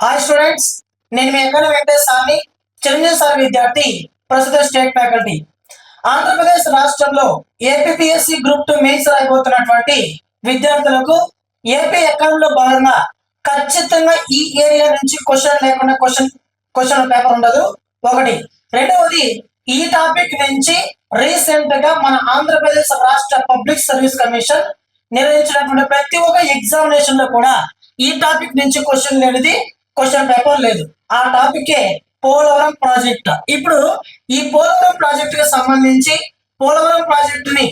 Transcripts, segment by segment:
Hi students నేను మీ ఎక్కడ వెంకటేష్ స్వామి Chiranjeevi sir విద్యార్థి ప్రస్తుత స్టేట్ ఫ్యాకల్టీ ఆంధ్రప్రదేశ్ రాష్ట్రంలో ఏపీఎస్సి గ్రూప్ టూ మెయిన్స్ రాయబోతున్నటువంటి విద్యార్థులకు ఏపీ అకౌంట్ భాగంగా ఖచ్చితంగా ఈ ఏరియా నుంచి క్వశ్చన్ లేకుండా క్వశ్చన్ క్వశ్చన్ పేపర్ ఉండదు. ఒకటి. రెండవది ఈ టాపిక్ నుంచి రీసెంట్గా మన ఆంధ్రప్రదేశ్ రాష్ట్ర పబ్లిక్ సర్వీస్ కమిషన్ నిర్వహించినటువంటి ప్రతి ఒక్క ఎగ్జామినేషన్లో కూడా ఈ టాపిక్ నుంచి క్వశ్చన్ అనేది క్వశ్చన్ పేపర్ లేదు. ఆ టాపికే పోలవరం ప్రాజెక్ట్ ఇప్పుడు ఈ పోలవరం ప్రాజెక్ట్కి సంబంధించి పోలవరం ప్రాజెక్ట్ని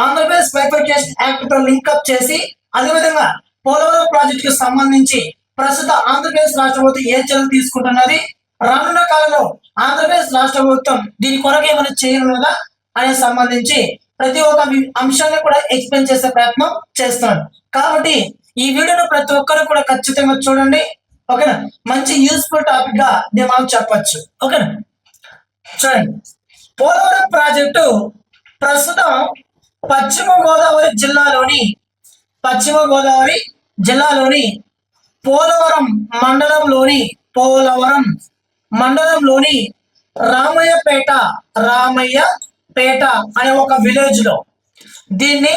ఆంధ్రప్రదేశ్ బైఫర్కేషన్ యాక్ట్తో లింకప్ చేసి అదేవిధంగా పోలవరం ప్రాజెక్ట్కి సంబంధించి ప్రస్తుత ఆంధ్రప్రదేశ్ రాష్ట్ర ప్రభుత్వం ఏ చర్యలు తీసుకుంటున్నది? రానున్న కాలంలో ఆంధ్రప్రదేశ్ రాష్ట్ర ప్రభుత్వం దీని కొరకు ఏమైనా చేయనున్నదా అనే సంబంధించి ప్రతి ఒక్క అంశాన్ని కూడా ఎక్స్ప్లెయిన్ చేసే ప్రయత్నం చేస్తున్నాను కాబట్టి ఈ వీడియోను ప్రతి ఒక్కరు కూడా ఖచ్చితంగా చూడండి. ఓకేనా? మంచి యూస్ఫుల్ టాపిక్గా నేను మనం చెప్పచ్చు. ఓకేనా? చూడండి. పోలవరం ప్రాజెక్టు ప్రస్తుతం పశ్చిమ గోదావరి జిల్లాలోని పశ్చిమ గోదావరి జిల్లాలోని పోలవరం మండలంలోని పోలవరం మండలంలోని రామయ్యపేట రామయ్యపేట అనే ఒక విలేజ్లో దీన్ని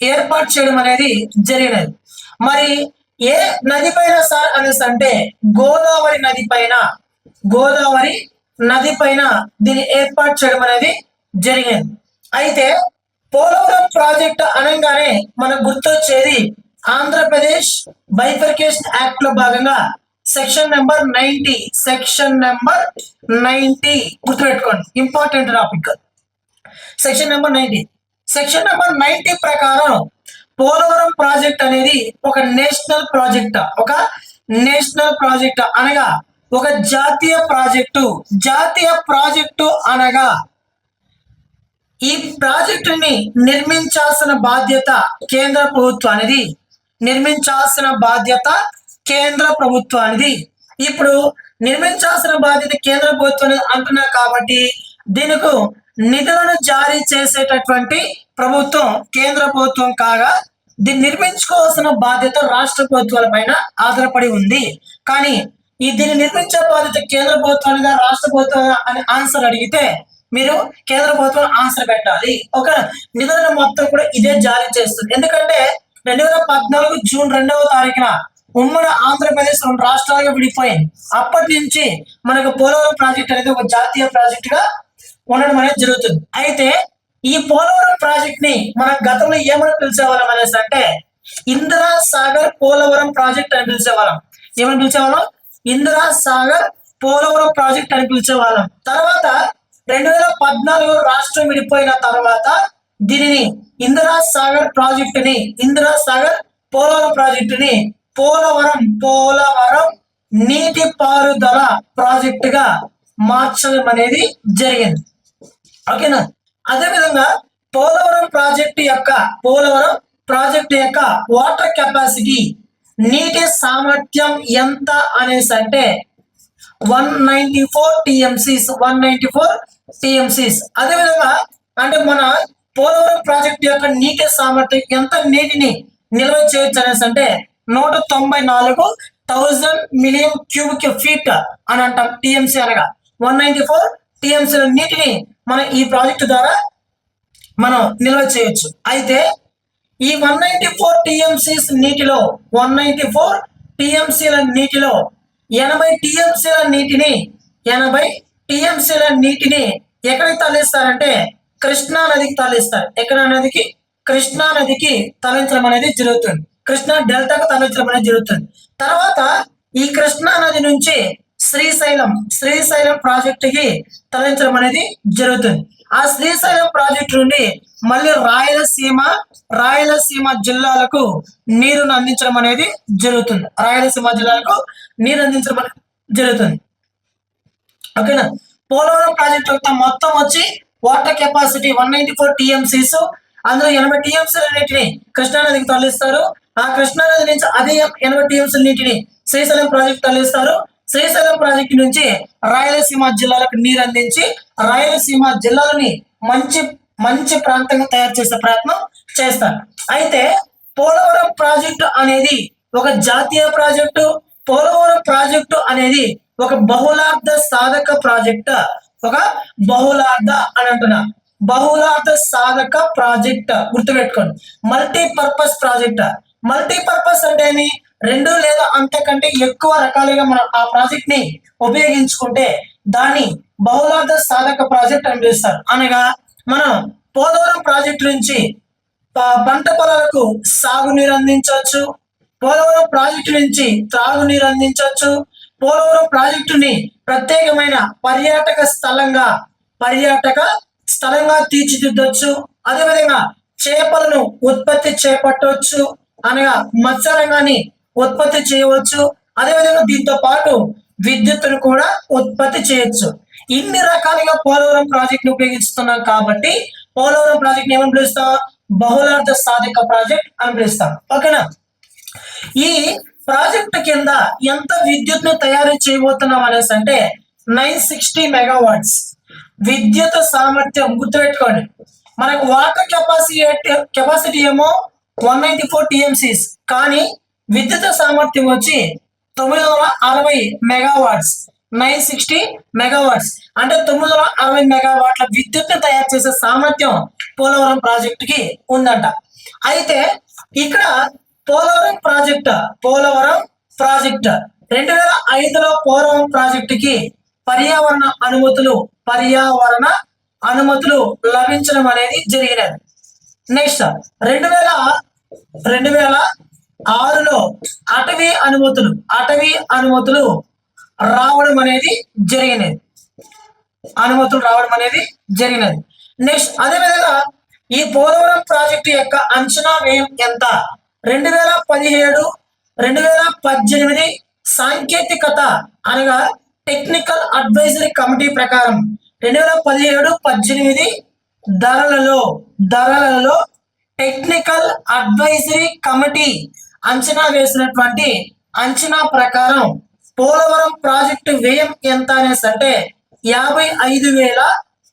ఏర్పాటు చేయడం అనేది జరిగినది. మరి ఏ నది పైన సార్ అనేసి అంటే గోదావరి నది పైన గోదావరి నది పైన దీన్ని ఏర్పాటు చేయడం అనేది జరిగింది. అయితే పోలవరం ప్రాజెక్ట్ అనగానే మనకు గుర్తొచ్చేది ఆంధ్రప్రదేశ్ బైఫర్కేషన్ యాక్ట్లో భాగంగా section number ninety section number ninety గుర్తుపెట్టుకోండి. Important topic. Section number ninety section number ninety ప్రకారం పోలవరం ప్రాజెక్ట్ అనేది ఒక నేషనల్ ప్రాజెక్ట్ ఒక నేషనల్ ప్రాజెక్ట్ అనగా ఒక జాతీయ ప్రాజెక్టు జాతీయ ప్రాజెక్టు అనగా ఈ ప్రాజెక్టుని నిర్మించాల్సిన బాధ్యత కేంద్ర ప్రభుత్వానిది నిర్మించాల్సిన బాధ్యత కేంద్ర ప్రభుత్వానిది ఇప్పుడు నిర్మించాల్సిన బాధ్యత కేంద్ర ప్రభుత్వం అంటున్నా కాబట్టి దీనికి నిధులను జారీ చేసేటటువంటి ప్రభుత్వం కేంద్ర ప్రభుత్వం కాగా దీన్ని నిర్మించుకోవాల్సిన బాధ్యత రాష్ట్ర ప్రభుత్వాల పైన ఆధారపడి ఉంది. కానీ ఈ దీన్ని నిర్మించే బాధ్యత కేంద్ర ప్రభుత్వానిదా రాష్ట్ర ప్రభుత్వం అని ఆన్సర్ అడిగితే మీరు కేంద్ర ప్రభుత్వం ఆన్సర్ పెట్టాలి. ఒక నిధులను మొత్తం కూడా ఇదే జారీ చేస్తుంది. ఎందుకంటే రెండు వేల పద్నాలుగు జూన్ రెండవ తారీఖున ఉమ్మడి ఆంధ్రప్రదేశ్ రెండు రాష్ట్రాలుగా విడిపోయింది. అప్పటి నుంచి మనకు పోలవరం ప్రాజెక్ట్ అనేది ఒక జాతీయ ప్రాజెక్ట్గా ఉండడం అనేది జరుగుతుంది. అయితే ఈ పోలవరం ప్రాజెక్ట్ని మన గతంలో ఏమని పిలిచేవాళ్ళం అనేసి అంటే ఇందిరా సాగర్ పోలవరం ప్రాజెక్ట్ అని పిలిచేవాళ్ళం. ఏమని పిలిచేవాళ్ళం? ఇందిరా సాగర్ పోలవరం ప్రాజెక్ట్ అని పిలిచేవాళ్ళం. తర్వాత రెండు వేల పద్నాలుగు రాష్ట్రం విడిపోయిన తర్వాత దీనిని ఇందిరా సాగర్ ప్రాజెక్టుని ఇందిరా సాగర్ పోలవరం ప్రాజెక్టుని పోలవరం పోలవరం నీటి పారుదల ప్రాజెక్టుగా మార్చడం అనేది జరిగింది. ఓకేనా? అదే విధంగా పోలవరం ప్రాజెక్టు యొక్క పోలవరం ప్రాజెక్టు యొక్క వాటర్ కెపాసిటీ నీటి సామర్థ్యం ఎంత అనేసి అంటే one ninety four TMCs one ninety four TMCs అదే విధంగా అంటే మన పోలవరం ప్రాజెక్టు యొక్క నీటి సామర్థ్యం ఎంత నీటిని నిల్వ చేయొచ్చు అనేసి అంటే నూట తొంభై నాలుగు థౌజండ్ మిలియన్ క్యూబిక్ ఫీట్ అని అంటాం టిఎంసీ అనగా. వన్ నైన్టీ ఫోర్ టిఎంసీ నీటిని మనం ఈ ప్రాజెక్టు ద్వారా మనం నిల్వ చేయొచ్చు. అయితే ఈ వన్ నైంటీ ఫోర్ టీఎంసీస్ నీటిలో వన్ నైంటీ ఫోర్ టీఎంసీల నీటిలో ఎనభై టీఎంసీల నీటిని ఎనభై టీఎంసీల నీటిని ఎక్కడికి తరలిస్తారంటే కృష్ణా నదికి తరలిస్తారు. ఎక్కడ నదికి? కృష్ణా నదికి తరలించడం అనేది జరుగుతుంది. కృష్ణా డెల్టాకు తరలించడం అనేది జరుగుతుంది. తర్వాత ఈ కృష్ణా నది నుంచి శ్రీశైలం శ్రీశైలం ప్రాజెక్టుకి తరలించడం అనేది జరుగుతుంది. ఆ శ్రీశైలం ప్రాజెక్టు నుండి మళ్ళీ రాయలసీమ రాయలసీమ జిల్లాలకు నీరును అందించడం అనేది జరుగుతుంది. రాయలసీమ జిల్లాలకు నీరు అందించడం అనేది జరుగుతుంది. ఓకేనా? పోలవరం ప్రాజెక్ట్ యొక్క మొత్తం వచ్చి water capacity one ninety four TMCs అందులో ఎనభై టీఎంసీల నీటిని కృష్ణానదికి తరలిస్తారు. ఆ కృష్ణానది నుంచి అదే ఎనభై టీఎంసీల నీటిని శ్రీశైలం ప్రాజెక్ట్ తరలిస్తారు. శ్రీశైలం ప్రాజెక్టు నుంచి రాయలసీమ జిల్లాలకు నీరు అందించి రాయలసీమ జిల్లాలని మంచి మంచి ప్రాంతంగా తయారు చేసే ప్రయత్నం చేస్తారు. అయితే పోలవరం ప్రాజెక్టు అనేది ఒక జాతీయ ప్రాజెక్టు పోలవరం ప్రాజెక్టు అనేది ఒక బహుళార్థ సాధక ప్రాజెక్ట్ ఒక బహుళార్థ అని అంటున్నా. బహుళార్థ సాధక ప్రాజెక్ట్ గుర్తుపెట్టుకోండి. Multipurpose project. మల్టీపర్పస్ అంటే ఏమి? రెండు లేదా అంతకంటే ఎక్కువ రకాలుగా మనం ఆ ప్రాజెక్ట్ని ఉపయోగించుకుంటే దాన్ని బహుళార్థ సాధక ప్రాజెక్ట్ అని పిలుస్తారు. అనగా మనం పోలవరం ప్రాజెక్ట్ నుంచి పంట పొలాలకు సాగునీరు అందించవచ్చు. పోలవరం ప్రాజెక్టు నుంచి త్రాగునీరు అందించవచ్చు. పోలవరం ప్రాజెక్టుని ప్రత్యేకమైన పర్యాటక స్థలంగా పర్యాటక స్థలంగా తీర్చిదిద్దొచ్చు. అదేవిధంగా చేపలను ఉత్పత్తి చేపట్టవచ్చు అనగా మత్స్య రంగాన్ని ఉత్పత్తి చేయవచ్చు. అదేవిధంగా దీంతో పాటు విద్యుత్తును కూడా ఉత్పత్తి చేయొచ్చు. ఇన్ని రకాలుగా పోలవరం ప్రాజెక్ట్ని ఉపయోగిస్తున్నాం కాబట్టి పోలవరం ప్రాజెక్ట్ ఏమని పిలుస్తాం? బహుళార్థ సాధక ప్రాజెక్ట్ అని పిలుస్తాం. ఓకేనా? ఈ ప్రాజెక్ట్ కింద ఎంత విద్యుత్ను తయారు చేయబోతున్నాం అనేసి అంటే నైన్ సిక్స్టీ మెగావాట్స్. విద్యుత్ సామర్థ్యం గుర్తుపెట్టుకోండి. మనకు వాటర్ కెపాసిటీ కెపాసిటీ ఏమో వన్ నైన్టీ ఫోర్ టిఎంసీస్. కానీ విద్యుత్ సామర్థ్యం వచ్చి తొమ్మిది వందల అరవై మెగావాట్స్ నైన్ సిక్స్టీ మెగావాట్స్ అంటే తొమ్మిది వందల అరవై మెగావాట్ల విద్యుత్ తయారు చేసే సామర్థ్యం పోలవరం ప్రాజెక్టుకి ఉందంట. అయితే ఇక్కడ పోలవరం ప్రాజెక్ట్ పోలవరం ప్రాజెక్ట్ రెండు వేల ఐదులో పోలవరం ప్రాజెక్టుకి పర్యావరణ అనుమతులు పర్యావరణ అనుమతులు లభించడం అనేది జరిగినది. నెక్స్ట్ రెండు వేల రెండు వేల ఆరులో అటవీ అనుమతులు అటవీ అనుమతులు రావడం అనేది జరిగినది. అనుమతులు రావడం అనేది జరిగినది. నెక్స్ట్ అదేవిధంగా ఈ పోలవరం ప్రాజెక్టు యొక్క అంచనా వ్యయం ఎంత? రెండు వేల పదిహేడు రెండు వేల పద్దెనిమిది సాంకేతికత అనగా టెక్నికల్ అడ్వైజరీ కమిటీ ప్రకారం రెండు వేల పదిహేడు పద్దెనిమిది ధరలలో ధరలలో టెక్నికల్ అడ్వైజరీ కమిటీ అంచనా వేసినటువంటి అంచనా ప్రకారం పోలవరం ప్రాజెక్టు వ్యయం ఎంత అనేసి అంటే యాభై ఐదు వేల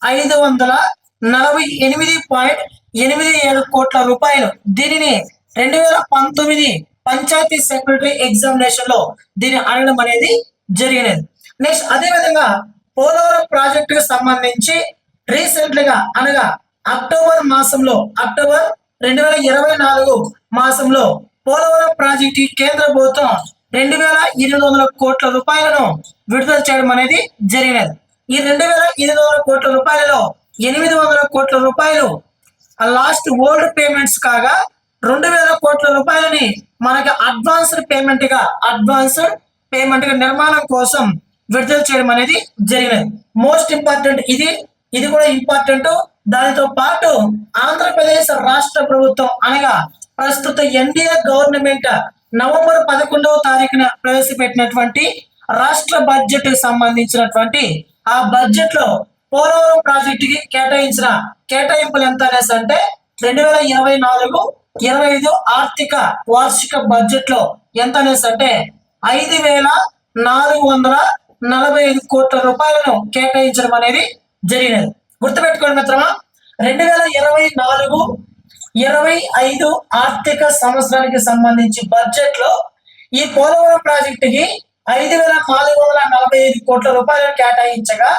ఐదు వందల నలభై ఎనిమిది పాయింట్ ఎనిమిది ఏడు కోట్ల రూపాయలు. దీనిని రెండు వేల పంతొమ్మిది పంచాయతీ సెక్రటరీ ఎగ్జామినేషన్లో దీన్ని అడగడం అనేది జరిగినది. నెక్స్ట్ అదేవిధంగా పోలవరం ప్రాజెక్టుకు సంబంధించి రీసెంట్గా అనగా అక్టోబర్ మాసంలో అక్టోబర్ రెండు వేల ఇరవై నాలుగు మాసంలో పోలవరం ప్రాజెక్టు కేంద్ర ప్రభుత్వం రెండు వేల ఎనిమిది వందల కోట్ల రూపాయలను విడుదల చేయడం అనేది జరిగినది. ఈ రెండు వేల ఎనిమిది వందల కోట్ల రూపాయలలో ఎనిమిది వందల కోట్ల రూపాయలు లాస్ట్ ఓల్డ్ పేమెంట్స్ కాగా రెండు వేల కోట్ల రూపాయలని మనకి అడ్వాన్స్డ్ పేమెంట్గా అడ్వాన్స్డ్ పేమెంట్గా నిర్మాణం కోసం విడుదల చేయడం అనేది జరిగినది. మోస్ట్ ఇంపార్టెంట్ ఇది ఇది కూడా ఇంపార్టెంట్. దానితో పాటు ఆంధ్రప్రదేశ్ రాష్ట్ర ప్రభుత్వం అనగా ప్రస్తుత ఎన్డీఏ గవర్నమెంట్ నవంబర్ పదకొండవ తారీఖున ప్రవేశపెట్టినటువంటి రాష్ట్ర బడ్జెట్ సంబంధించినటువంటి ఆ బడ్జెట్లో పోలవరం ప్రాజెక్టుకి కేటాయించిన కేటాయింపులు ఎంత అనేసి అంటే రెండు వేల ఇరవై నాలుగు ఇరవై ఐదు ఆర్థిక వార్షిక బడ్జెట్లో ఎంత అనేసి అంటే ఐదు వేల నాలుగు వందల నలభై ఐదు కోట్ల రూపాయలను కేటాయించడం అనేది జరిగినది. గుర్తుపెట్టుకోండి మిత్రమా రెండు వేల ఇరవై నాలుగు ఇరవై ఐదు ఆర్థిక సంవత్సరానికి సంబంధించి బడ్జెట్లో ఈ పోలవరం ప్రాజెక్టుకి ఐదు వేల నాలుగు వందల నలభై ఐదు కోట్ల రూపాయలు కేటాయించగా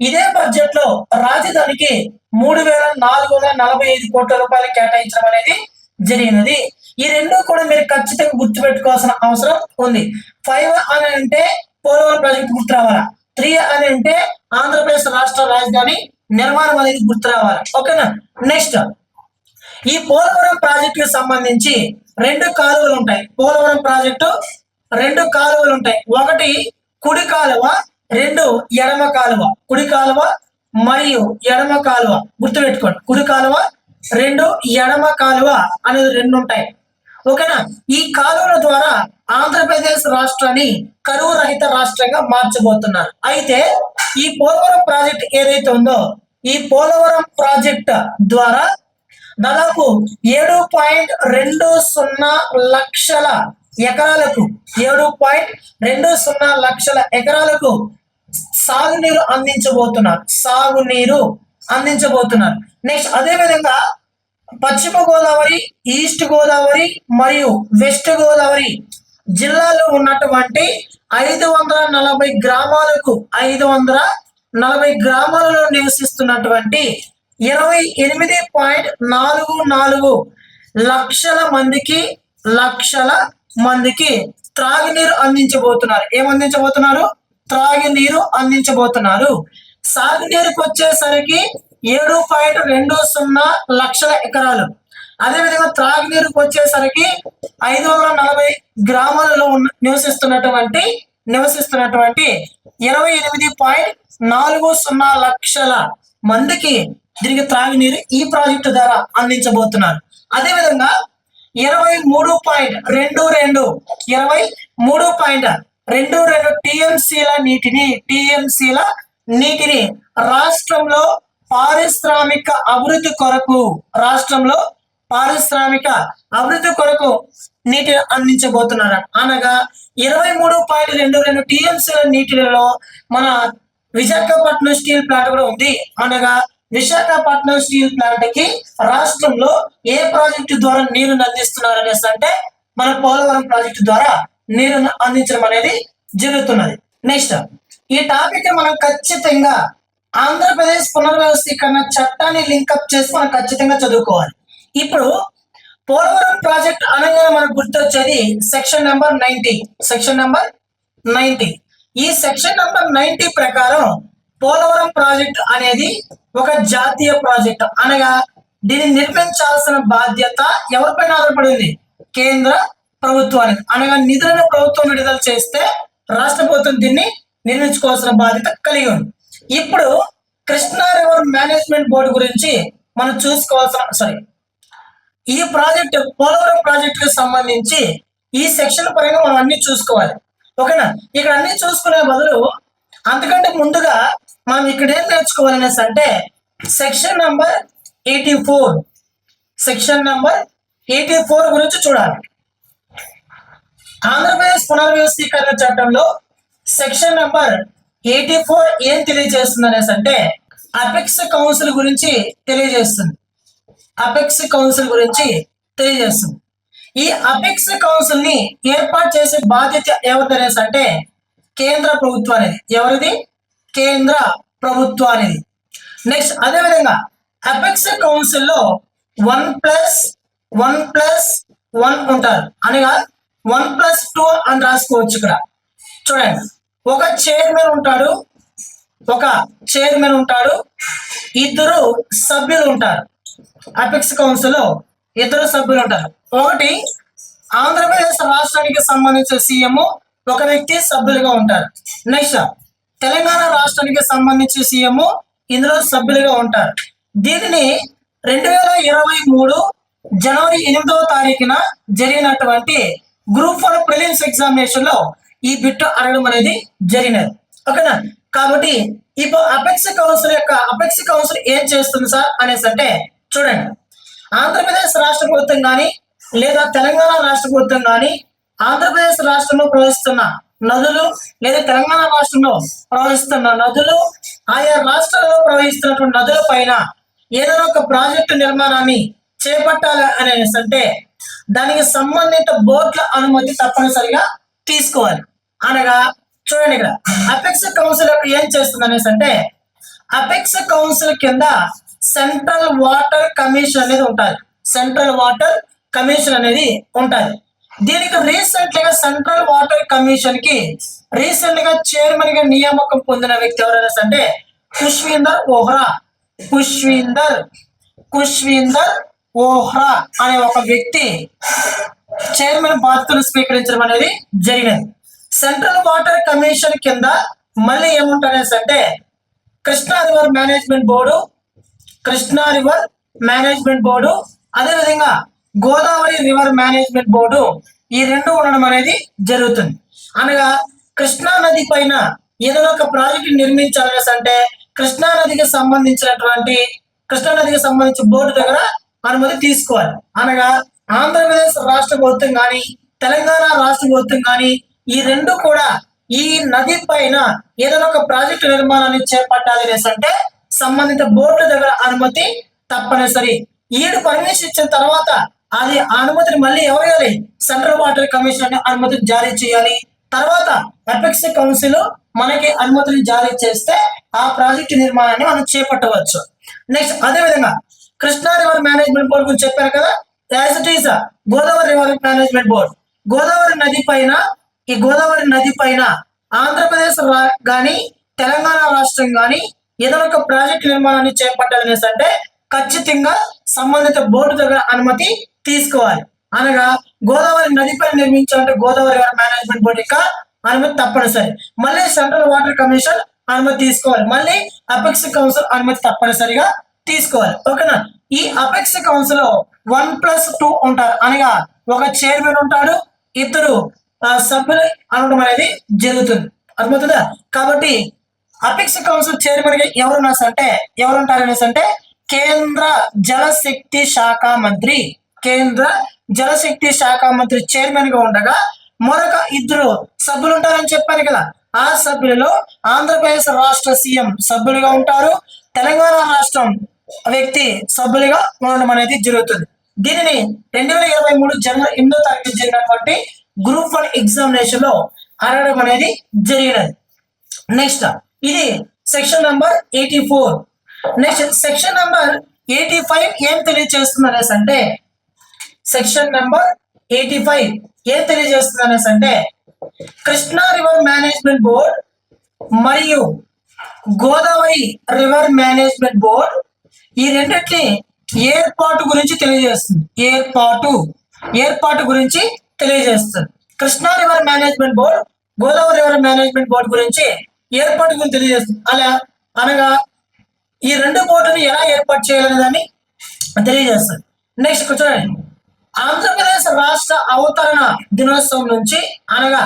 ఇదే బడ్జెట్లో రాజధానికి మూడు వేల నాలుగు వందల నలభై ఐదు కోట్ల రూపాయలు కేటాయించడం అనేది జరిగినది. ఈ రెండు కూడా మీరు ఖచ్చితంగా గుర్తుపెట్టుకోవాల్సిన అవసరం ఉంది. ఫైవ్ అని అంటే పోలవరం ప్రాజెక్ట్ గుర్తు రావాలా? త్రీ అని అంటే ఆంధ్రప్రదేశ్ రాష్ట్ర రాజధాని నిర్మాణం అనేది గుర్తు రావాలి? ఓకేనా? నెక్స్ట్ ఈ పోలవరం ప్రాజెక్టుకి సంబంధించి రెండు కాలువలు ఉంటాయి. పోలవరం ప్రాజెక్టు రెండు కాలువలు ఉంటాయి. ఒకటి కుడి కాలువ రెండు ఎడమ కాలువ. కుడి కాలువ మరియు ఎడమ కాలువ. గుర్తుపెట్టుకోండి. కుడి కాలువ రెండు ఎడమ కాలువ అనేది రెండు ఉంటాయి. ఓకేనా? ఈ కాలువల ద్వారా ఆంధ్రప్రదేశ్ రాష్ట్రాన్ని కరువు రహిత రాష్ట్రంగా మార్చబోతున్నారు. అయితే ఈ పోలవరం ప్రాజెక్ట్ ఏదైతే ఉందో ఈ పోలవరం ప్రాజెక్ట్ ద్వారా దాదాపు ఏడు పాయింట్ రెండు సున్నా లక్షల ఎకరాలకు ఏడు పాయింట్ రెండు సున్నా లక్షల ఎకరాలకు సాగునీరు అందించబోతున్నారు. సాగునీరు అందించబోతున్నారు. నెక్స్ట్ అదే విధంగా పశ్చిమ గోదావరి ఈస్ట్ గోదావరి మరియు వెస్ట్ గోదావరి జిల్లాలో ఉన్నటువంటి ఐదు వందల నలభై గ్రామాలకు ఐదు వందల నలభై గ్రామాలలో నివసిస్తున్నటువంటి ఇరవై ఎనిమిది పాయింట్ నాలుగు నాలుగు లక్షల మందికి లక్షల మందికి త్రాగునీరు అందించబోతున్నారు. ఏమందించబోతున్నారు త్రాగునీరు అందించబోతున్నారు. సాగునీరుకు వచ్చేసరికి ఏడు పాయింట్ రెండు సున్నా లక్షల ఎకరాలు. అదేవిధంగా త్రాగునీరుకు వచ్చేసరికి ఐదు వందల నలభై గ్రామాలలో ఉన్న నివసిస్తున్నటువంటి నివసిస్తున్నటువంటి ఇరవై ఎనిమిది పాయింట్ నాలుగు సున్నా లక్షల మందికి దీనికి త్రాగునీరు ఈ ప్రాజెక్టు ద్వారా అందించబోతున్నారు. అదేవిధంగా ఇరవై మూడు పాయింట్ రెండు రెండు ఇరవై మూడు పాయింట్ రెండు రెండు టీఎంసీల నీటిని టీఎంసీల నీటిని రాష్ట్రంలో పారిశ్రామిక అభివృద్ధి కొరకు రాష్ట్రంలో పారిశ్రామిక అభివృద్ధి కొరకు నీటిని అందించబోతున్నారు. అనగా ఇరవై మూడు పాయింట్ రెండు రెండు టీఎంసీల నీటిలో మన విశాఖపట్నం స్టీల్ ప్లాంట్ కూడా ఉంది. అనగా విశాఖపట్నం స్టీల్ ప్లాంట్కి రాష్ట్రంలో ఏ ప్రాజెక్టు ద్వారా నీరుని అందిస్తున్నారు అనేసి అంటే మన పోలవరం ప్రాజెక్టు ద్వారా నీరును అందించడం అనేది జరుగుతున్నది. నెక్స్ట్ ఈ టాపిక్ మనం ఖచ్చితంగా ఆంధ్రప్రదేశ్ పునర్వ్యవస్థీకరణ చట్టాన్ని లింకప్ చేసి మనం ఖచ్చితంగా చదువుకోవాలి. ఇప్పుడు పోలవరం ప్రాజెక్ట్ అనగానే మనకు గుర్తొచ్చేది section number ninety section number ninety ఈ సెక్షన్ నెంబర్ నైన్టీ ప్రకారం పోలవరం ప్రాజెక్ట్ అనేది ఒక జాతీయ ప్రాజెక్ట్. అనగా దీన్ని నిర్మించాల్సిన బాధ్యత ఎవరిపైన ఆధారపడింది? కేంద్ర ప్రభుత్వానికి. అనగా నిధులను ప్రభుత్వం విడుదల చేస్తే రాష్ట్ర ప్రభుత్వం దీన్ని నిర్మించుకోవాల్సిన బాధ్యత కలిగి ఉంది. ఇప్పుడు కృష్ణా రివర్ మేనేజ్మెంట్ బోర్డు గురించి మనం చూసుకోవాల్సిన సారీ ఈ ప్రాజెక్ట్ పోలవరం ప్రాజెక్టుకు సంబంధించి ఈ సెక్షన్ పరంగా మనం అన్ని చూసుకోవాలి. ఓకేనా? ఇక్కడ అన్ని చూసుకునే బదులు అంతకంటే ముందుగా మనం ఇక్కడ ఏం నేర్చుకోవాలనేసి అంటే section number eighty four. Section number eighty four గురించి చూడాలి. ఆంధ్రప్రదేశ్ పునర్వ్యవస్థీకరణ చట్టంలో సెక్షన్ నంబర్ ఎయిటీ ఫోర్ ఏం తెలియజేస్తుంది అనేసి అంటే అపెక్స్ కౌన్సిల్ గురించి తెలియజేస్తుంది. అపెక్స్ కౌన్సిల్ గురించి తెలియజేస్తుంది. ఈ అపెక్స్ కౌన్సిల్ని ఏర్పాటు చేసే బాధ్యత ఎవరిది అనేసి అంటే కేంద్ర ప్రభుత్వానికి ఎవరిది? కేంద్ర ప్రభుత్వానికి నెక్స్ట్ అదేవిధంగా అపెక్స్ కౌన్సిల్లో one plus one plus one ఉంటారు. అనగా వన్ ప్లస్ టూ అని రాసుకోవచ్చు ఇక్కడ. చూడండి ఒక చైర్మన్ ఉంటాడు ఒక చైర్మన్ ఉంటాడు ఇద్దరు సభ్యులు ఉంటారు. అపెక్స్ కౌన్సిల్లో ఇద్దరు సభ్యులు ఉంటారు. ఒకటి ఆంధ్రప్రదేశ్ రాష్ట్రానికి సంబంధించిన సీఎం ఒక వ్యక్తి సభ్యులుగా ఉంటారు. నెక్స్ట్ తెలంగాణ రాష్ట్రానికి సంబంధించి సీఎం ఇందులో సభ్యులుగా ఉంటారు. దీనిని రెండు వేల ఇరవై మూడు జనవరి ఎనిమిదవ తారీఖున జరిగినటువంటి గ్రూప్ ఫోర్ ప్రిలిమ్స్ ఎగ్జామినేషన్లో ఈ బిట్ అడగడం అనేది జరిగినది. ఓకేనా? కాబట్టి ఇప్పుడు అపెక్స్ కౌన్సిల్ యొక్క అపెక్స్ కౌన్సిల్ ఏం చేస్తుంది సార్ అనేసి అంటే చూడండి. ఆంధ్రప్రదేశ్ రాష్ట్ర ప్రభుత్వం కానీ లేదా తెలంగాణ రాష్ట్ర ప్రభుత్వం కానీ ఆంధ్రప్రదేశ్ రాష్ట్రంలో ప్రవేశిస్తున్న నదులు లేదా తెలంగాణ రాష్ట్రంలో ప్రవహిస్తున్న నదులు ఆయా రాష్ట్రాలలో ప్రవహిస్తున్నటువంటి నదుల పైన ఏదైనా ఒక ప్రాజెక్టు నిర్మాణాన్ని చేపట్టాలి అనేసి అంటే దానికి సంబంధిత బోర్డుల అనుమతి తప్పనిసరిగా తీసుకోవాలి. అనగా చూడండి ఇక్కడ అపెక్స్ కౌన్సిల్ యొక్క ఏం చేస్తుంది అనేసి అంటే అపెక్స్ కౌన్సిల్ కింద సెంట్రల్ వాటర్ కమిషన్ అనేది ఉంటుంది. సెంట్రల్ వాటర్ కమిషన్ అనేది ఉంటుంది. దీనికి రీసెంట్గా సెంట్రల్ వాటర్ కమిషన్కి రీసెంట్గా చైర్మన్గా నియామకం పొందిన వ్యక్తి ఎవరైనా అంటే ఖుష్వీందర్ ఓహ్రా. ఖుష్వీందర్ ఖుష్వీందర్ ఓహ్రా అనే ఒక వ్యక్తి చైర్మన్ బాధ్యతలు స్వీకరించడం అనేది జరిగినది. సెంట్రల్ వాటర్ కమిషన్ కింద మళ్ళీ ఏముంటారనేసి అంటే Krishna river management board Krishna river management board అదేవిధంగా గోదావరి రివర్ మేనేజ్మెంట్ బోర్డు ఈ రెండు ఉండడం అనేది జరుగుతుంది. అనగా కృష్ణా నది పైన ఏదైనా ఒక ప్రాజెక్టు నిర్మించాలనేసి అంటే కృష్ణా నదికి సంబంధించినటువంటి కృష్ణా నదికి సంబంధించిన బోర్డు దగ్గర అనుమతి తీసుకోవాలి. అనగా ఆంధ్రప్రదేశ్ రాష్ట్ర ప్రభుత్వం కానీ తెలంగాణ రాష్ట్ర ప్రభుత్వం కానీ ఈ రెండు కూడా ఈ నది పైన ఏదైనా ఒక ప్రాజెక్టు నిర్మాణాన్ని చేపట్టాలి అనేసి అంటే సంబంధిత బోర్డుల దగ్గర అనుమతి తప్పనిసరి. ఈడు పర్మిషన్ ఇచ్చిన తర్వాత అది ఆ అనుమతిని మళ్ళీ ఎవరు ఇవ్వాలి? సెంట్రల్ వాటర్ కమిషన్ అనుమతిని జారీ చేయాలి. తర్వాత ఎపెక్స్ కౌన్సిల్ మనకి అనుమతిని జారీ చేస్తే ఆ ప్రాజెక్టు నిర్మాణాన్ని మనం చేపట్టవచ్చు. నెక్స్ట్ అదే విధంగా కృష్ణా రివర్ మేనేజ్మెంట్ బోర్డు గురించి చెప్పారు కదా? As it is Godavari river management board. Godavari నది పైన ఈ గోదావరి నది పైన ఆంధ్రప్రదేశ్ రా- తెలంగాణ రాష్ట్రం కానీ ఏదైనా ఒక ప్రాజెక్ట్ నిర్మాణాన్ని చేపట్టాలనేసి అంటే ఖచ్చితంగా సంబంధిత బోర్డు దగ్గర అనుమతి తీసుకోవాలి. అనగా గోదావరి నదిపై నిర్మించాలంటే గోదావరి రివర్ మేనేజ్మెంట్ బోర్డు యొక్క అనుమతి తప్పనిసరి. మళ్ళీ సెంట్రల్ వాటర్ కమిషన్ అనుమతి తీసుకోవాలి. మళ్ళీ అపెక్స్ కౌన్సిల్ అనుమతి తప్పనిసరిగా తీసుకోవాలి. ఓకేనా? ఈ అపెక్స్ కౌన్సిల్లో వన్ ప్లస్ టూ ఉంటారు. అనగా ఒక చైర్మన్ ఉంటాడు ఇద్దరు ఆ, సభ్యులు అనడం అనేది జరుగుతుంది. అర్థమవుతుందా? కాబట్టి అపెక్స్ కౌన్సిల్ చైర్మన్గా ఎవరు అంటే ఎవరుంటారు అనేసి అంటే కేంద్ర జలశక్తి శాఖ మంత్రి. కేంద్ర జలశక్తి శాఖ మంత్రి చైర్మన్గా ఉండగా మరొక ఇద్దరు సభ్యులు ఉంటారని చెప్పాను కదా. ఆ సభ్యులలో ఆంధ్రప్రదేశ్ రాష్ట్ర సీఎం సభ్యులుగా ఉంటారు. తెలంగాణ రాష్ట్రం వ్యక్తి సభ్యులుగా ఉండడం అనేది జరుగుతుంది. దీనిని రెండు వేల ఇరవై మూడు జనవరి ఎనిమిదో తారీఖు జరిగినటువంటి గ్రూప్ వన్ ఎగ్జామినేషన్లో అడగడం అనేది జరిగినది. నెక్స్ట్ ఇది section number eighty four. Next section number eighty five ఏం తెలియజేస్తుంది అనేసి అంటే సెక్షన్ నెంబర్ ఎయిటీ ఫైవ్. ఏం తెలియజేస్తుంది అనేసి అంటే కృష్ణా రివర్ మేనేజ్మెంట్ బోర్డ్ మరియు గోదావరి రివర్ మేనేజ్మెంట్ బోర్డ్ ఈ రెండింటిని ఏర్పాటు గురించి తెలియజేస్తుంది. ఏర్పాటు ఏర్పాటు గురించి తెలియజేస్తుంది. Krishna river management board Godavari river management board గురించి ఏర్పాటు గురించి తెలియజేస్తుంది. అలా అనగా ఈ రెండు బోర్డుని ఎలా ఏర్పాటు చేయాలనే దాన్ని తెలియజేస్తుంది. నెక్స్ట్ చూడండి ఆంధ్రప్రదేశ్ రాష్ట్ర అవతరణ దినోత్సవం నుంచి అనగా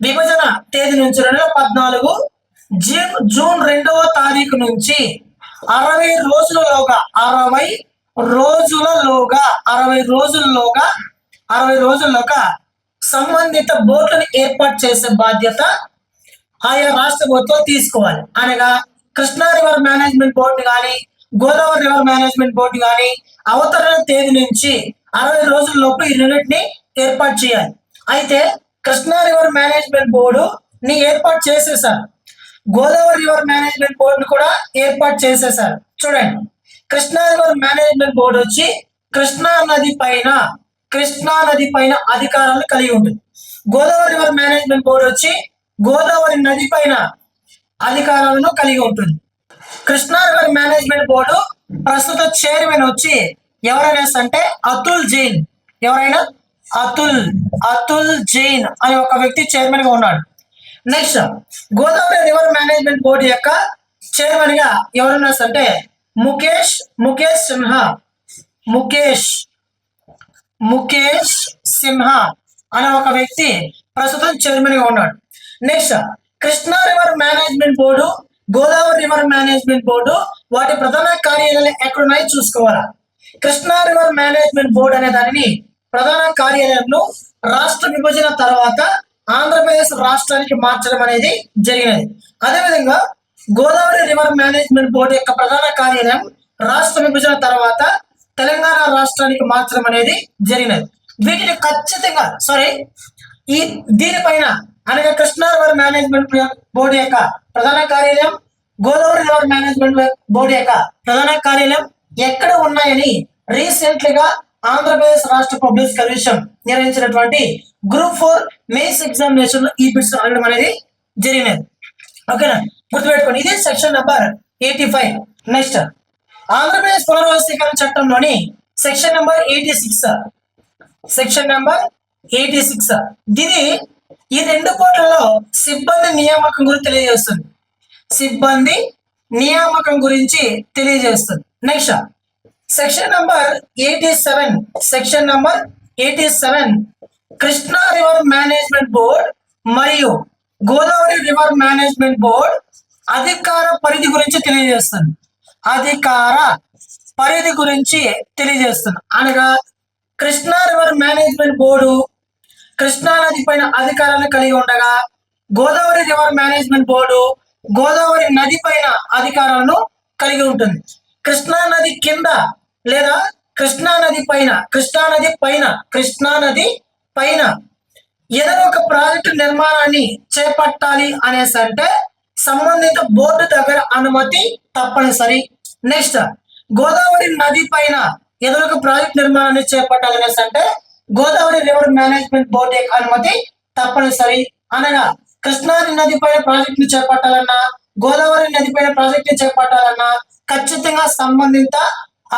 విభజన తేదీ నుంచి రెండు వేల పద్నాలుగు జూన్ జూన్ రెండవ తారీఖు నుంచి అరవై రోజులలోగా అరవై రోజులలోగా అరవై రోజుల్లోగా అరవై రోజుల్లోగా సంబంధిత బోర్డులను ఏర్పాటు చేసే బాధ్యత ఆయా రాష్ట్ర ప్రభుత్వం తీసుకోవాలి. అనగా కృష్ణా రివర్ మేనేజ్మెంట్ బోర్డు కానీ గోదావరి రివర్ మేనేజ్మెంట్ బోర్డు కానీ అవతరణ తేదీ నుంచి అరవై రోజుల లోపు ఈ రెండింటిని ఏర్పాటు చేయాలి. అయితే కృష్ణా రివర్ మేనేజ్మెంట్ బోర్డు ని ఏర్పాటు చేసేసారు. గోదావరి రివర్ మేనేజ్మెంట్ బోర్డును కూడా ఏర్పాటు చేసేసారు. చూడండి. కృష్ణా రివర్ మేనేజ్మెంట్ బోర్డు వచ్చి కృష్ణా నది పైన కృష్ణా నది పైన అధికారాలు కలిగి ఉంటుంది. గోదావరి రివర్ మేనేజ్మెంట్ బోర్డు వచ్చి గోదావరి నది పైన అధికారాలను కలిగి ఉంటుంది. కృష్ణా రివర్ మేనేజ్మెంట్ బోర్డు ప్రస్తుత చైర్మన్ వచ్చి ఎవరైనా అంటే అతుల్ జైన్ ఎవరైనా? అతుల్ అతుల్ జైన్ అనే ఒక వ్యక్తి చైర్మన్గా ఉన్నాడు. Next Godavari river management board యొక్క చైర్మన్గా ఎవరైనా అంటే ముఖేష్ ముఖేష్ సిన్హా ముఖేష్ ముఖేష్ సిన్హా అనే ఒక వ్యక్తి ప్రస్తుతం చైర్మన్గా ఉన్నాడు. Next Krishna river management board Godavari river management board వాటి ప్రధాన కార్యాలయాలు ఎక్కడున్నాయి చూసుకోవాలా? కృష్ణా రివర్ మేనేజ్మెంట్ బోర్డు అనే దానిని ప్రధాన కార్యాలయంలో రాష్ట్ర విభజన తర్వాత ఆంధ్రప్రదేశ్ రాష్ట్రానికి మార్చడం అనేది జరిగినది. అదేవిధంగా గోదావరి రివర్ మేనేజ్మెంట్ బోర్డు యొక్క ప్రధాన కార్యాలయం రాష్ట్ర విభజన తర్వాత తెలంగాణ రాష్ట్రానికి మార్చడం అనేది జరిగినది. వీటిని ఖచ్చితంగా సారీ ఈ దీనిపైన అనగా కృష్ణా రివర్ మేనేజ్మెంట్ బోర్డు యొక్క ప్రధాన కార్యాలయం గోదావరి రివర్ మేనేజ్మెంట్ బోర్డు యొక్క ప్రధాన కార్యాలయం ఎక్కడ ఉన్నాయని రీసెంట్గా ఆంధ్రప్రదేశ్ రాష్ట్ర పబ్లిక్ కమిషన్ నిర్వహించినటువంటి గ్రూప్ ఫోర్ మెయిన్స్ ఎగ్జామినేషన్లో ఈ బిట్స్ అడగడం అనేది జరిగినది. ఓకేనా గుర్తుపెట్టుకోండి ఇది section number eighty five next Andhra Pradesh పునర్వ్యవస్థీకరణ చట్టంలోని section number eighty six section number eighty six దీని ఈ రెండు కోట్లలో సిబ్బంది నియామకం గురించి తెలియజేస్తుంది. సిబ్బంది నియామకం గురించి తెలియజేస్తుంది. Next section number eighty seven. Section number eighty seven. Krishna river management board మరియు గోదావరి రివర్ మేనేజ్మెంట్ బోర్డ్ అధికార పరిధి గురించి తెలియజేస్తుంది. అధికార పరిధి గురించి తెలియజేస్తుంది. అనగా Krishna river management board Krishna నది పైన అధికారాలను కలిగి ఉండగా Godavari river management board Godavari నది పైన అధికారాలను కలిగి ఉంటుంది. కృష్ణా నది కింద లేదా కృష్ణా నది పైన కృష్ణా నది పైన కృష్ణా నది పైన ఏదైనా ఒక ప్రాజెక్టు నిర్మాణాన్ని చేపట్టాలి అనేసి అంటే సంబంధిత బోర్డు దగ్గర అనుమతి తప్పనిసరి. నెక్స్ట్ గోదావరి నది పైన ఏదైనా ఒక ప్రాజెక్ట్ నిర్మాణాన్ని చేపట్టాలి అనేసి అంటే గోదావరి రివర్ మేనేజ్మెంట్ బోర్డు యొక్క అనుమతి తప్పనిసరి. అనగా కృష్ణా నది పైన ప్రాజెక్ట్ని చేపట్టాలన్నా గోదావరి నది పైన ప్రాజెక్ట్ని చేపట్టాలన్నా ఖచ్చితంగా సంబంధిత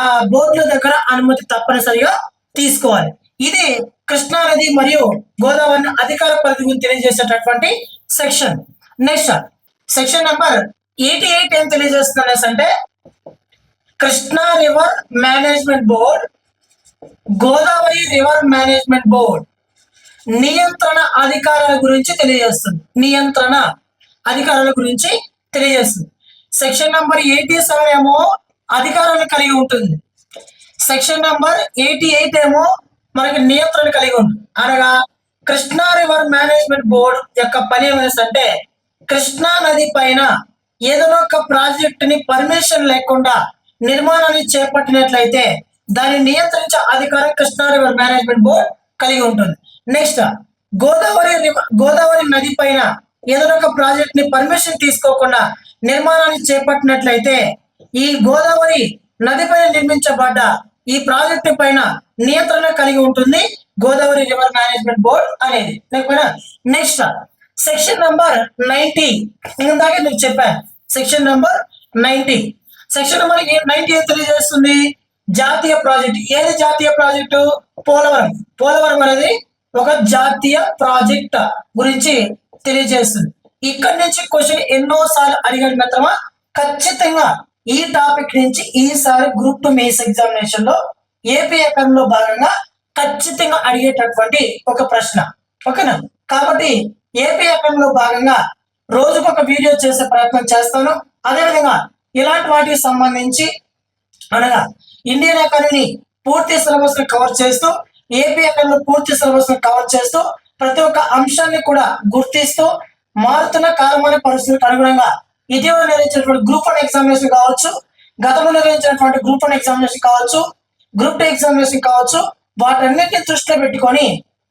ఆ బోర్డుల దగ్గర అనుమతి తప్పనిసరిగా తీసుకోవాలి. ఇది కృష్ణా నది మరియు గోదావరి అధికార పరిధి గురించి తెలియజేసేటటువంటి section. Next section number eighty eight ఏం తెలియజేస్తుంది అంటే Krishna river management board Godavari river management board నియంత్రణ అధికారాల గురించి తెలియజేస్తుంది. నియంత్రణ అధికారాల గురించి తెలియజేస్తుంది. సెక్షన్ నంబర్ ఎయిటీ సెవెన్ ఏమో అధికారాన్ని కలిగి ఉంటుంది. సెక్షన్ నంబర్ ఎయిటీ ఎయిట్ ఏమో మనకి నియంత్రణ కలిగి ఉంటుంది. అనగా కృష్ణా రివర్ మేనేజ్మెంట్ బోర్డు యొక్క పని ఏమిటంటే కృష్ణా నది పైన ఏదైనా ఒక ప్రాజెక్ట్ని పర్మిషన్ లేకుండా నిర్మాణాన్ని చేపట్టినట్లయితే దాన్ని నియంత్రించే అధికారం కృష్ణా రివర్ మేనేజ్మెంట్ బోర్డ్ కలిగి ఉంటుంది. నెక్స్ట్ గోదావరి రివ- గోదావరి నది పైన ఏదైనా ఒక ప్రాజెక్ట్ని పర్మిషన్ తీసుకోకుండా నిర్మాణాన్ని చేపట్టినట్లయితే ఈ గోదావరి నది పైన నిర్మించబడ్డ ఈ ప్రాజెక్టు పైన నియంత్రణ కలిగి ఉంటుంది. గోదావరి రివర్ మేనేజ్మెంట్ బోర్డ్ అనేది. నెక్స్ట్ సెక్షన్ నంబర్ నైన్టీ ఇందాకే మీకు చెప్పాను. Section number ninety section number ninety తెలియజేస్తుంది? జాతీయ ప్రాజెక్ట్. ఏది జాతీయ ప్రాజెక్టు? పోలవరం. పోలవరం అనేది ఒక జాతీయ ప్రాజెక్ట్ గురించి తెలియజేస్తుంది. ఇక్కడి నుంచి క్వశ్చన్ ఎన్నో సార్లు అడిగాడు మిత్రమా? ఖచ్చితంగా ఈ టాపిక్ నుంచి ఈసారి గ్రూప్ టూ మెయిన్స్ ఎగ్జామినేషన్లో ఏపీ లో భాగంగా ఖచ్చితంగా అడిగేటటువంటి ఒక ప్రశ్న. ఓకేనా? కాబట్టి ఏపీ లో భాగంగా రోజుకొక ఒక వీడియో చేసే ప్రయత్నం చేస్తాను. అదేవిధంగా ఇలాంటి వాటికి సంబంధించి అనగా ఇండియన్ అకాడమీని పూర్తి సిలబస్ను కవర్ చేస్తూ ఏపీ అకాడమీ పూర్తి సిలబస్ను కవర్ చేస్తూ ప్రతి ఒక్క అంశాన్ని కూడా గుర్తిస్తూ మారుతున్న కాలమాన పరిస్థితులకు అనుగుణంగా ఇటీవల నిర్వహించినటువంటి గ్రూప్ వన్ ఎగ్జామినేషన్ కావచ్చు గతంలో నిర్వహించినటువంటి గ్రూప్ వన్ ఎగ్జామినేషన్ కావచ్చు గ్రూప్ టూ ఎగ్జామినేషన్ కావచ్చు వాటన్నిటిని దృష్టిలో పెట్టుకొని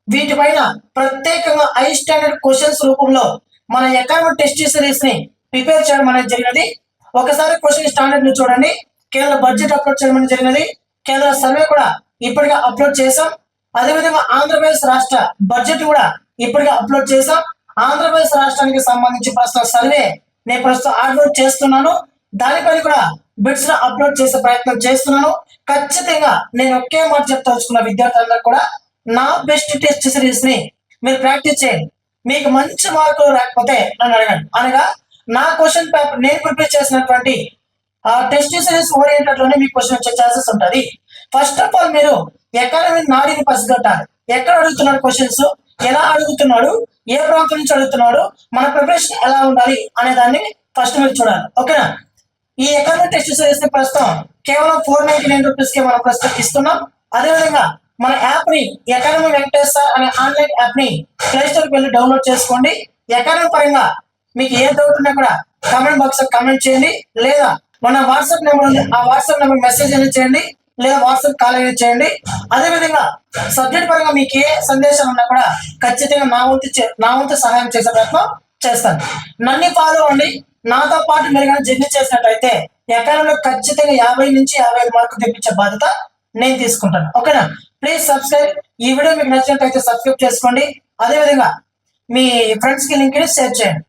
వీటిపైన ప్రత్యేకంగా హై స్టాండర్డ్ క్వశ్చన్స్ రూపంలో మన ఎకానమిక్ టెస్ట్ సిరీస్ని ప్రిపేర్ చేయడం అనేది జరిగినది. ఒకసారి క్వశ్చన్ స్టాండర్డ్ని చూడండి. కేంద్ర బడ్జెట్ అప్లోడ్ చేయడం అనేది జరిగినది. కేంద్ర సర్వే కూడా ఇప్పటికే అప్లోడ్ చేసాం అదేవిధంగా ఆంధ్రప్రదేశ్ రాష్ట్ర బడ్జెట్ కూడా ఇప్పటికే అప్లోడ్ చేశాం. ఆంధ్రప్రదేశ్ రాష్ట్రానికి సంబంధించి ప్రస్తుతం సర్వే నేను ప్రస్తుతం అప్లోడ్ చేస్తున్నాను. దానిపై కూడా బిట్స్లో అప్లోడ్ చేసే ప్రయత్నం చేస్తున్నాను. ఖచ్చితంగా నేను ఒకే మాట చెప్తాల్చుకున్న విద్యార్థులందరూ కూడా నా బెస్ట్ టెస్ట్ సిరీస్ని మీరు ప్రాక్టీస్ చేయండి. మీకు మంచి మార్కులు రాకపోతే నన్ను అడగండి. అనగా నా క్వశ్చన్ పేపర్ నేను ప్రిపేర్ చేసినటువంటి ఆ టెస్ట్ సిరీస్ ఓరియంటెడ్లోనే మీకు క్వశ్చన్ వచ్చే ఛాన్సెస్ ఉంటుంది. ఫస్ట్ ఆఫ్ ఆల్ మీరు ఎకానమీ నాడిని పసిగట్టాలి ఎక్కడ అడుగుతున్నాడు క్వశ్చన్స్ ఎలా అడుగుతున్నాడు? ఏ ప్రాంతం నుంచి అడుగుతున్నాడు? మన ప్రిపరేషన్ ఎలా ఉండాలి అనే దాన్ని ఫస్ట్ మీరు చూడాలి. ఓకేనా ఈ ఎకానమీ టెస్ట్ సిరీస్ని ప్రస్తుతం కేవలం ఫోర్ నైన్టీ నైన్ రూపీస్కి మనం ప్రస్తుతం ఇస్తున్నాం. అదేవిధంగా మన యాప్ని ఎకానమీ వెంకటేశ్వర్ అనే ఆన్లైన్ యాప్ని ప్లే స్టోర్ వెళ్ళి డౌన్లోడ్ చేసుకోండి. ఎకానమీ పరంగా మీకు ఏ డౌట్ ఉన్నా కూడా కామెంట్ బాక్స్ కమెంట్ కామెంట్ చేయండి. లేదా మన వాట్సాప్ నెంబర్ ఉంది. ఆ వాట్సాప్ నెంబర్ మెసేజ్ అనేది చేయండి. లేదా వాట్సాప్ కాల్ అనేది చేయండి. అదే విధంగా సబ్జెక్ట్ పరంగా మీకు ఏ సందేశం ఉన్నా కూడా ఖచ్చితంగా నా వంతు చే- నా వంతు సహాయం చేసే ప్రయత్నం చేస్తాను. నన్ను ఫాలో అండి నాతో పాటు మీరు కానీ జర్నీ చేసినట్టయితే ఎకరంలో ఖచ్చితంగా యాభై నుంచి యాభై ఐదు మార్కులు తెప్పించే బాధ్యత నేను తీసుకుంటాను. ఓకేనా? Please subscribe. ఈ వీడియో మీకు నచ్చినట్టయితే సబ్స్క్రైబ్ చేసుకోండి. అదే విధంగా మీ ఫ్రెండ్స్కి లింక్ షేర్ చేయండి.